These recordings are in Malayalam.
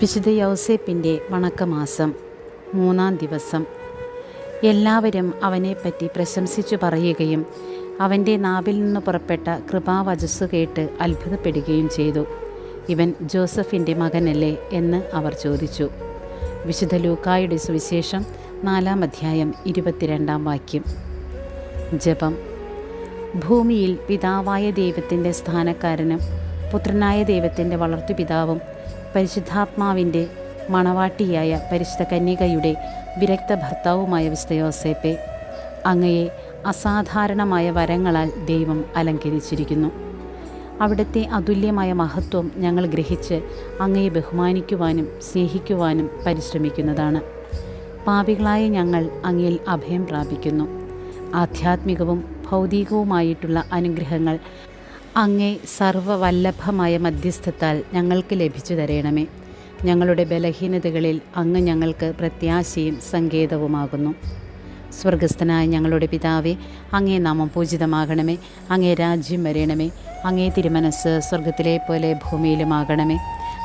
വിശുദ്ധ യൗസേപ്പിന്റെ വണക്കമാസം മൂന്നാം ദിവസം. എല്ലാവരും അവനെപ്പറ്റി പ്രശംസിച്ചു പറയുകയും അവന്റെ നാവിൽ നിന്ന് പുറപ്പെട്ട കൃപാവചസ് കേട്ട് അത്ഭുതപ്പെടുകയും ചെയ്തു. ഇവൻ ജോസഫിന്റെ മകനല്ലേ എന്ന് അവർ ചോദിച്ചു. വിശുദ്ധ ലൂക്കായുടെ സുവിശേഷം നാലാം അധ്യായം ഇരുപത്തിരണ്ടാം വാക്യം. ജപം. ഭൂമിയിൽ പിതാവായ ദൈവത്തിന്റെ സ്ഥാനക്കാരനും പുത്രനായ ദൈവത്തിന്റെ വളർത്തുപിതാവും പരിശുദ്ധാത്മാവിന്റെ മണവാട്ടിയായ പരിശുദ്ധ കന്യകയുടെ വിരക്ത ഭർത്താവുമായ വിശുദ്ധ യോസേപ്പെ അങ്ങയെ അസാധാരണമായ വരങ്ങളാൽ ദൈവം അലങ്കരിച്ചിരിക്കുന്നു. അവിടുത്തെ അതുല്യമായ മഹത്വം ഞങ്ങൾ ഗ്രഹിച്ച് അങ്ങയെ ബഹുമാനിക്കുവാനും സ്നേഹിക്കുവാനും പരിശ്രമിക്കുന്നതാണ്. പാപികളായ ഞങ്ങൾ അങ്ങയിൽ അഭയം പ്രാപിക്കുന്നു. ആധ്യാത്മികവും ഭൗതികവുമായിട്ടുള്ള അനുഗ്രഹങ്ങൾ അങ്ങേ സർവവല്ലഭമായ മധ്യസ്ഥത്താൽ ഞങ്ങൾക്ക് ലഭിച്ചു തരേണമേ. ഞങ്ങളുടെ ബലഹീനതകളിൽ അങ്ങ് ഞങ്ങൾക്ക് പ്രത്യാശയും സങ്കേതവുമാകുന്നു. സ്വർഗസ്ഥനായ ഞങ്ങളുടെ പിതാവേ അങ്ങേ നാമം പൂജിതമാകണമേ. അങ്ങേ രാജ്യം വരയണമേ അങ്ങേ തിരുമനസ് സ്വർഗത്തിലെ പോലെ ഭൂമിയിലുമാകണമേ.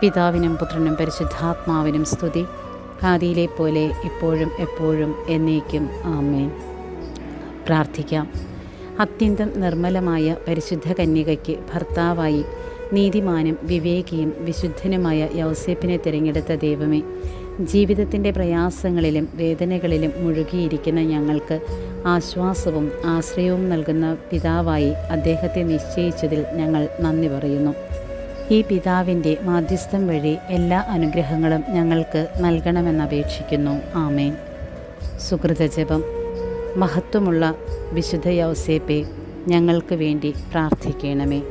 പിതാവിനും പുത്രനും പരിശുദ്ധാത്മാവിനും സ്തുതി. ആദിയിലെ പോലെ ഇപ്പോഴും എപ്പോഴും എന്നേക്കും ആമേൻ. പ്രാർത്ഥിക്കാം. അത്യന്തം നിർമ്മലമായ പരിശുദ്ധ കന്യകയ്ക്ക് ഭർത്താവായി നീതിമാനും വിവേകിയും വിശുദ്ധനുമായ യൗസേപ്പിനെ തിരഞ്ഞെടുത്ത ദൈവമേ ജീവിതത്തിന്റെ പ്രയാസങ്ങളിലും വേദനകളിലും മുഴുകിയിരിക്കുന്ന ഞങ്ങൾക്ക് ആശ്വാസവും ആശ്രയവും നൽകുന്ന പിതാവായി അദ്ദേഹത്തെ നിശ്ചയിച്ചതിൽ ഞങ്ങൾ നന്ദി പറയുന്നു. ഈ പിതാവിന്റെ മാധ്യസ്ഥം വഴി എല്ലാ അനുഗ്രഹങ്ങളും ഞങ്ങൾക്ക് നൽകണമെന്നപേക്ഷിക്കുന്നു ആമേൻ. സുഹൃതജപം മഹത്വമുള്ള വിശുദ്ധ യൗസേപ്പെ ഞങ്ങൾക്ക് വേണ്ടി പ്രാർത്ഥിക്കണമേ.